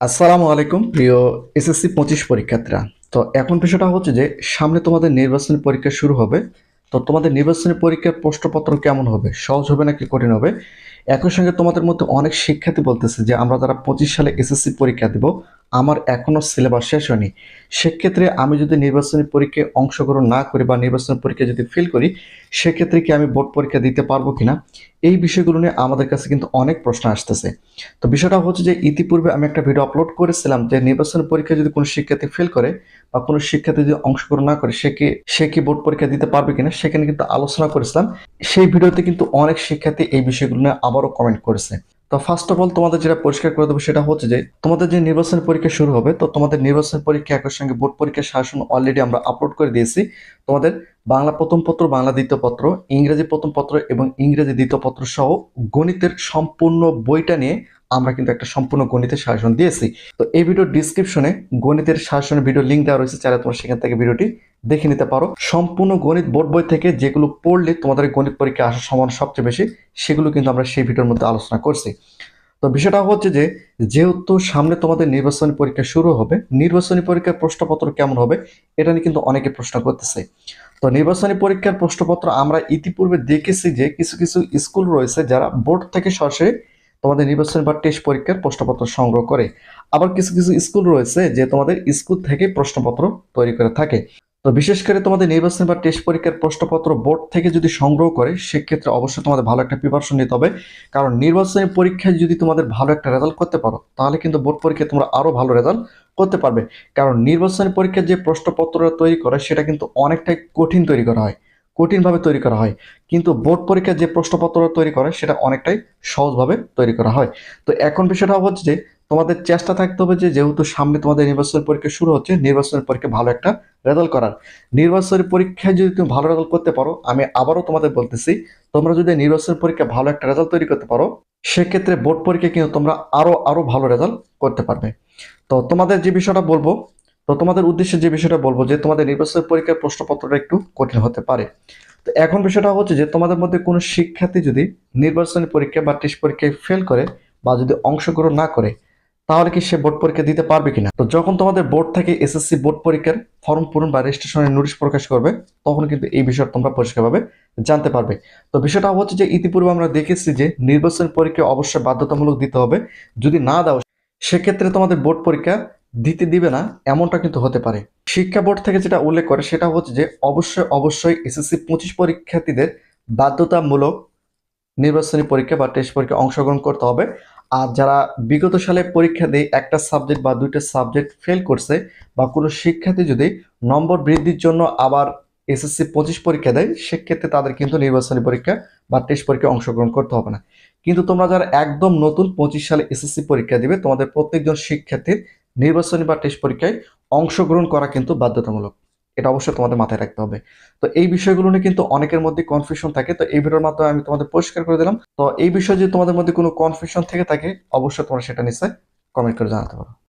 আসসালামু আলাইকুম, প্রিয় এসএসসি পঁচিশ পরীক্ষার্থীরা। তো এখন বিষয়টা হচ্ছে যে, সামনে তোমাদের নির্বাচনী পরীক্ষা শুরু হবে। তো তোমাদের নির্বাচনী পরীক্ষার প্রশ্নপত্র কেমন হবে? সহজ হবে নাকি কঠিন হবে? একই সঙ্গে তোমাদের মধ্যে অনেক শিক্ষার্থী বলতেছে যে, আমরা যারা পঁচিশ সালে এসএসসি পরীক্ষা দেব আমার এখনও সিলেবাস শেষ হয়নি। সেক্ষেত্রে আমি যদি নির্বাচনী পরীক্ষায় অংশগ্রহণ না করি বা নির্বাচনী পরীক্ষায় যদি ফেল করি, সেক্ষেত্রে কি আমি বোর্ড পরীক্ষা দিতে পারব কিনা? এই বিষয়গুলো নিয়ে আমাদের কাছে কিন্তু অনেক প্রশ্ন আসতেছে। তো বিষয়টা হচ্ছে যে, ইতিপূর্বে আমি একটা ভিডিও আপলোড করেছিলাম যে, নির্বাচন পরীক্ষায় যদি কোনো শিক্ষার্থী ফেল করে বা কোনো শিক্ষার্থী যদি অংশগ্রহণ না করে, সে কি সে কি বোর্ড পরীক্ষা দিতে পারবে কিনা, সেখানে কিন্তু আলোচনা করেছিলাম। সেই ভিডিওতে কিন্তু অনেক শিক্ষার্থী এই বিষয়গুলো নিয়ে আবারও কমেন্ট করেছে। তো ফার্স্ট অফ অল তোমাদের যেটা পরিষ্কার করে দেবো সেটা হচ্ছে যে, তোমাদের যে নির্বাচন পরীক্ষা শুরু হবে, তো তোমাদের নির্বাচন পরীক্ষা একই সঙ্গে বোর্ড পরীক্ষার শাসন অলরেডি আমরা আপলোড করে দিয়েছি। তোমাদের বাংলা প্রথম পত্র, বাংলা দ্বিতীয় পত্র, ইংরেজি প্রথম পত্র এবং ইংরেজি দ্বিতীয় পত্র সহ গণিতের সম্পূর্ণ বইটা নিয়ে আমরা কিন্তু একটা সম্পূর্ণ গণিতের শাসন দিয়েছি। তো এই ভিডিওর ডিসক্রিপশনে গণিতের শাসনের ভিডিও লিঙ্ক দেওয়া রয়েছে, চাইলে তোমরা সেখান থেকে ভিডিওটি দেখে নিতে পারো। সম্পূর্ণ গণিত বোর্ড বই থেকে যেগুলো পড়লে তোমাদের গণিত পরীক্ষা আসার সম্ভাবনা সবচেয়ে বেশি, সেগুলো কিন্তু আমরা সেই ভিডিওর মধ্যে আলোচনা করছি। তো বিষয়টা হচ্ছে যে, যেহেতু সামনে তোমাদের নির্বাচনী পরীক্ষা শুরু হবে, নির্বাচনী পরীক্ষার প্রশ্নপত্র কেমন হবে এটা নিয়ে কিন্তু অনেকে প্রশ্ন করতেছে। তো নির্বাচনী পরীক্ষার প্রশ্নপত্র আমরা ইতিপূর্বে দেখেছি যে, কিছু কিছু স্কুল রয়েছে যারা বোর্ড থেকে সরাসরি তোমাদের নির্বাচনী বা টেস্ট পরীক্ষার প্রশ্নপত্র সংগ্রহ করে। আবার কিছু কিছু স্কুল রয়েছে যে তোমাদের স্কুল থেকে প্রশ্নপত্র তৈরি করে থাকে। তো বিশেষ করে তোমাদের নির্বাচন বা টেস্ট পরীক্ষার প্রশ্নপত্র বোর্ড থেকে যদি সংগ্রহ করে, সেক্ষেত্রে অবশ্যই তোমাদের ভালো একটা প্রিপারেশন নিতে হবে। কারণ নির্বাচনী পরীক্ষায় যদি তোমাদের ভালো একটা রেজাল্ট করতে পারো, তাহলে কিন্তু বোর্ড পরীক্ষায় তোমরা আরও ভালো রেজাল্ট করতে পারবে। কারণ নির্বাচনী পরীক্ষার যে প্রশ্নপত্র তৈরি করে সেটা কিন্তু অনেকটাই কঠিন তৈরি করা হয়, কঠিনভাবে তৈরি করা হয়। কিন্তু বোর্ড পরীক্ষার যে প্রশ্নপত্র তৈরি করে সেটা অনেকটাই সহজভাবে তৈরি করা হয়। তো এখন বিষয়টা হচ্ছে যে তোমাদের চেষ্টা থাকতে হবে যে যেহেতু সামনে তোমাদের নির্বাচনী পরীক্ষা শুরু হচ্ছে নির্বাচনের পরীক্ষা ভালো একটা রেজাল্ট করার। নির্বাচনী পরীক্ষায় যদি তুমি ভালো রেজাল্ট করতে পারো, আমি আবারও তোমাদের বলতেছি, তোমরা যদি নির্বাচন পরীক্ষা ভালো একটা রেজাল্ট তৈরি করতে পারো, সেক্ষেত্রে বোর্ড পরীক্ষা কিন্তু তোমরা আরও আরও ভালো রেজাল্ট করতে পারবে। তো তোমাদের যে বিষয়টা বলব, তো তোমাদের উদ্দেশ্যে যে বিষয়টা বলব যে তোমাদের নির্বাচন পরীক্ষার প্রশ্নপত্রটা একটু কঠিন হতে পারে। তো এখন বিষয়টা হচ্ছে যে তোমাদের মধ্যে কোনো শিক্ষার্থী যদি নির্বাচনী পরীক্ষা বা টেস্ট পরীক্ষায় ফেল করে বা যদি অংশগ্রহণ না করে তাহলে কি সে বোর্ড পরীক্ষা দিতে পারবে কিনা? তো যখন তোমাদের বোর্ড থেকে এসএসসি বোর্ড পরীক্ষার ফর্ম পূরণ বা রেজিস্ট্রেশনের নোটিশ প্রকাশ করবে, তখন কিন্তু এই বিষয়টা তোমরা পরিষ্কারভাবে জানতে পারবে। তো বিষয়টা হচ্ছে যে ইতিপূর্বে আমরা দেখেছি যে নির্বাচন পরীক্ষা অবশ্যই বাধ্যতামূলক দিতে হবে। যদি না দাও, সেক্ষেত্রে তোমাদের বোর্ড পরীক্ষা দিতে দিবে না, এমনটা কিন্তু হতে পারে। শিক্ষা বোর্ড থেকে যেটা উল্লেখ করে, সেটা হচ্ছে যে অবশ্যই অবশ্যই এসএসসি পঁচিশ পরীক্ষার্থীদের বাধ্যতামূলক নির্বাচনী পরীক্ষা বা টেস্ট পরীক্ষা অংশগ্রহণ করতে হবে। আর যারা বিগত সালে পরীক্ষা দিয়ে একটা সাবজেক্ট বা দুইটা সাবজেক্ট ফেল করছে বা কোনো শিক্ষার্থী যদি নম্বর বৃদ্ধির জন্য আবার এসএসসি পঁচিশ পরীক্ষা দেয়, সেক্ষেত্রে তাদের কিন্তু নির্বাচনী পরীক্ষা বা টেস্ট পরীক্ষা অংশগ্রহণ করতে হবে না। কিন্তু তোমরা যারা একদম নতুন পঁচিশ সালে এসএসসি পরীক্ষা দিবে, তোমাদের প্রত্যেকজন শিক্ষার্থীর নির্বাচনী বা টেস্ট পরীক্ষায় অংশগ্রহণ করা কিন্তু বাধ্যতামূলক। এটা অবশ্যই তোমাদের মাথায় রাখতে হবে। তো এই বিষয়গুলো নিয়ে কিন্তু অনেকের মধ্যে কনফিউশন থাকে। তো এই ভিডিওর মাধ্যমে আমি তোমাদের পরিষ্কার করে দিলাম। তো এই বিষয়ে যদি তোমাদের মধ্যে কোনো কনফিউশন থেকে থাকে, অবশ্যই তোমরা সেটা নিশ্চয় কমেন্ট করে জানাতে পারো।